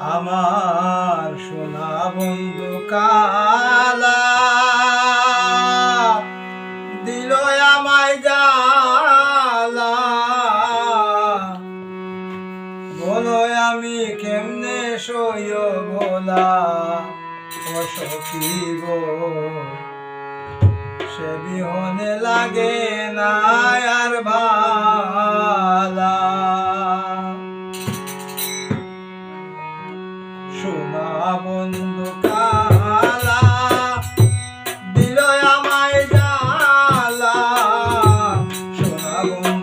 আমার সোনা বন্ধু কালা দিল আমায় জালা বলো আমি কেমনে সইয় বলা? সখী সে বিহনে লাগে না আর ভালা। Paulo.